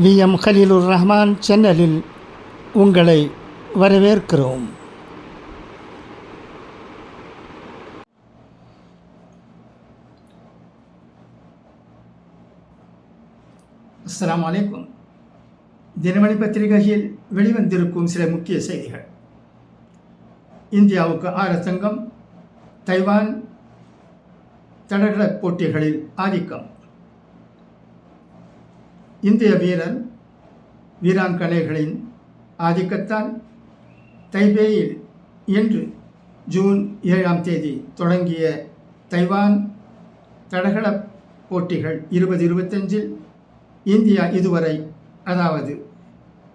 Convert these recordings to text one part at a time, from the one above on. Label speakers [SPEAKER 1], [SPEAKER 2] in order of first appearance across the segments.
[SPEAKER 1] We. M. Haleelur Rahman சேனலில் உங்களை வரவேற்கிறோம். அஸ்லாம் அலைக்கும். தினமணி பத்திரிகையில் வெளிவந்திருக்கும் சில முக்கிய செய்திகள். இந்தியாவுக்கு ஆறு தங்கம் தைவான் தடகள போட்டிகளில் ஆதிக்கம். இந்திய வீரர் வீராங்கனைகளின் ஆதிக்கத்தால் தைபேயில் இன்று ஜூன் ஏழாம் தேதி தொடங்கிய தைவான் தடகள போட்டிகள் இருபது இருபத்தஞ்சில் இந்தியா இதுவரை அதாவது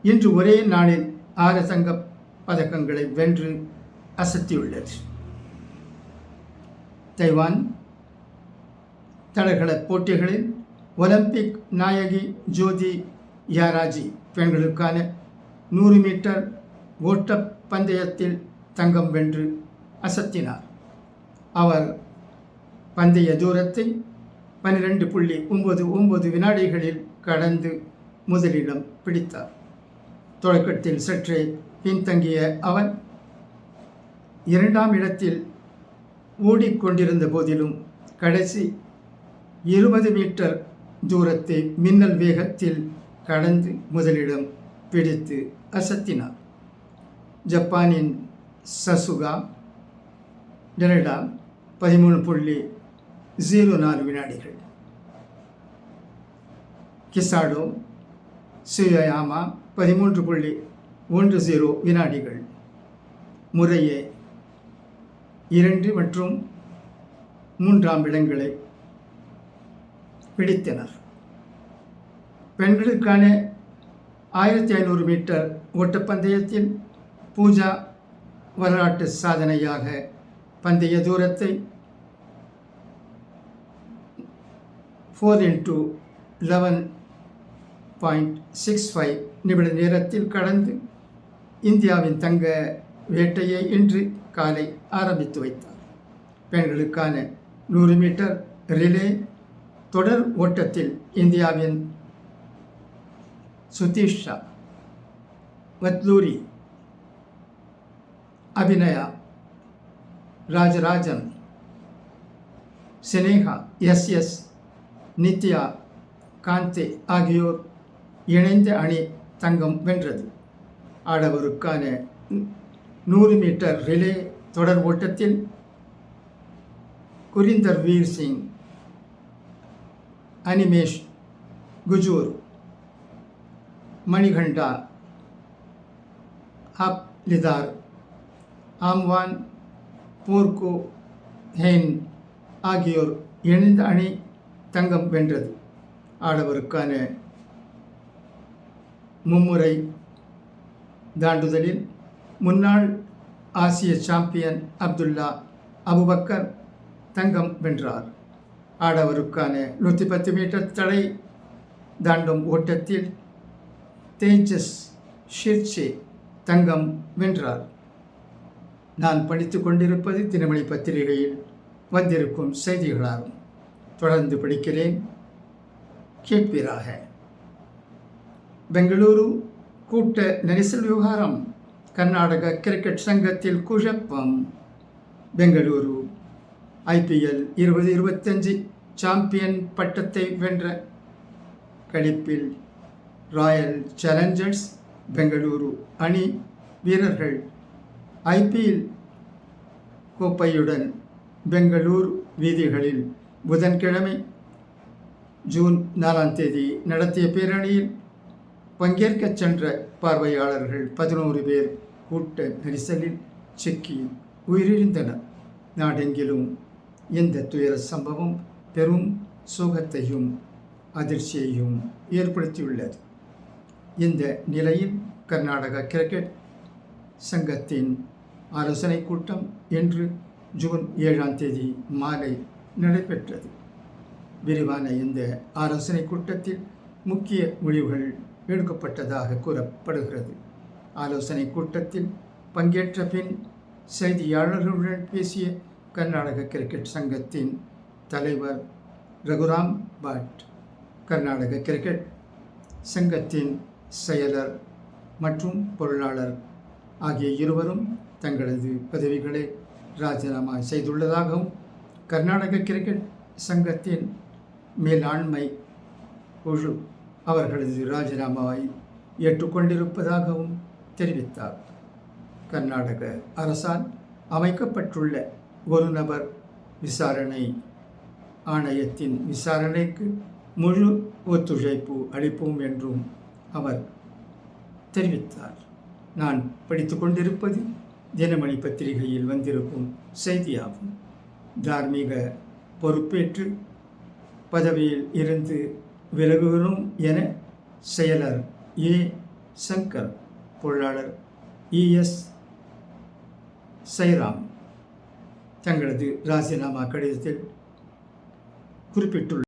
[SPEAKER 1] இன்று ஒரே நாளில் ஆறு தங்கப் பதக்கங்களை வென்று அசத்தியுள்ளது. தைவான் தடகள போட்டிகளில் ஒலிம்பிக் நாயகி ஜோதி யாராஜி பெண்களுக்கான நூறு மீட்டர் ஓட்டப் பந்தயத்தில் தங்கம் வென்று அசத்தினார். அவர் பந்தய தூரத்தை பன்னிரெண்டு புள்ளி ஒன்பது ஒன்பது வினாடிகளில் கடந்து முதலிடம் பிடித்தார். தொடக்கத்தில் சற்றே பின்தங்கிய அவன் இரண்டாம் இடத்தில் ஓடிக்கொண்டிருந்த போதிலும் கடைசி இருபது மீட்டர் தூரத்தை மின்னல் வேகத்தில் கடந்து முதலிடம் பிடித்து அசத்தினார். ஜப்பானின் சசுகா டெனடா பதிமூணு புள்ளி ஜீரோ நாலு வினாடிகள். கிசாடோ சுயயாமா பதிமூன்று புள்ளி ஒன்று ஜீரோ வினாடிகள். முறையே இரண்டு மற்றும் மூன்றாம் இடங்களை பிடித்தனர். பெண்களுக்கான ஆயிரத்தி ஐநூறு மீட்டர் ஓட்டப்பந்தயத்தில் பூஜா வரலாற்று சாதனையாக பந்தய தூரத்தை four into eleven point six five நிமிட நேரத்தில் கடந்து இந்தியாவின் தங்க வேட்டையை இன்று காலை ஆரம்பித்து வைத்தார். பெண்களுக்கான நூறு மீட்டர் ரிலே தொடர் ஓட்டத்தில் இந்தியாவின் சுதீஷா வத்லூரி அபிநயா ராஜராஜன் சினேகா எஸ் எஸ் நித்யா காந்தே ஆகியோர் இணைந்த அணி தங்கம் வென்றது. ஆடவருக்கான நூறு மீட்டர் ரிலே தொடர் ஓட்டத்தில் குரிந்தர் வீர் சிங் அனிமேஷ் குஜூர் மணிகண்டா ஹப் லிதார் ஆம்வான் போர்கோ ஹெயின் ஆகியோர் இணைந்த அணி தங்கம் வென்றது ஆடவருக்கான மும்முறை தாண்டுதலில் முன்னாள் ஆசிய சாம்பியன் அப்துல்லா அபுபக்கர் தங்கம் வென்றார் ஆடவருக்கான நூற்றி பத்து மீட்டர் தடை தாண்டும் ஓட்டத்தில் தேஜஸ் ஷிர்ஷே தங்கம் வென்றார். நான் படித்து கொண்டிருப்பது தினமணி பத்திரிகையில் வந்திருக்கும் செய்திகளாகும் தொடர்ந்து படிக்கிறேன். கேட்பீராக. பெங்களூரு கூட்ட நெரிசல் விவகாரம் கர்நாடக கிரிக்கெட் சங்கத்தில் குழப்பம். பெங்களூரு ஐபிஎல் இருபது இருபத்தஞ்சு சாம்பியன் பட்டத்தை வென்ற கழிப்பில் ராயல் சேலஞ்சர்ஸ் பெங்களூரு அணி வீரர்கள் ஐபிஎல் கோப்பையுடன் பெங்களூர் வீதிகளில் புதன்கிழமை ஜூன் நாலாம் தேதி நடத்திய பேரணியில் பங்கேற்கச் சென்ற பார்வையாளர்கள் பதினோரு பேர் கூட்ட நெரிசலில் சிக்கி உயிரிழந்தனர். நாடெங்கிலும் இந்த துயர சம்பவம் பெரும் சோகத்தையும் அதிர்ச்சியையும் ஏற்படுத்தியுள்ளது. இந்த நிலையில் கர்நாடக கிரிக்கெட் சங்கத்தின் ஆலோசனை கூட்டம் இன்று ஜூன் ஏழாம் தேதி மாலை நடைபெற்றது. விரிவான இந்த ஆலோசனை கூட்டத்தில் முக்கிய முடிவுகள் எடுக்கப்பட்டதாக கூறப்படுகிறது. ஆலோசனை கூட்டத்தில் பங்கேற்ற பின் செய்தியாளர்களுடன் பேசிய கர்நாடக கிரிக்கெட் சங்கத்தின் தலைவர் ரகுராம் பட் கர்நாடக கிரிக்கெட் சங்கத்தின் செயலர் மற்றும் பொருளாளர் ஆகிய இருவரும் தங்களது பதவிகளை ராஜினாமா செய்துள்ளதாகவும் கர்நாடக கிரிக்கெட் சங்கத்தின் மேலாண்மை குழு அவர்களது ராஜினாமாவை ஏற்றுக்கொண்டிருப்பதாகவும் தெரிவித்தார். கர்நாடக அரசால் அமைக்கப்பட்டுள்ள ஒரு நபர் விசாரணை ஆணையத்தின் விசாரணைக்கு முழு ஒத்துழைப்பு அளிப்போம் என்றும் அவர் தெரிவித்தார். நான் படித்து கொண்டிருப்பது தினமணி பத்திரிகையில் வந்திருக்கும் செய்தியாகும். தார்மீக பொறுப்பேற்று பதவியில் இருந்து விலகுகிறோம் என செயலர் ஏ. சங்கர் பொருளாளர் இஎஸ் சைராம் தங்களது ராசினாமா கடிதத்தில் குறிப்பிட்டுள்ள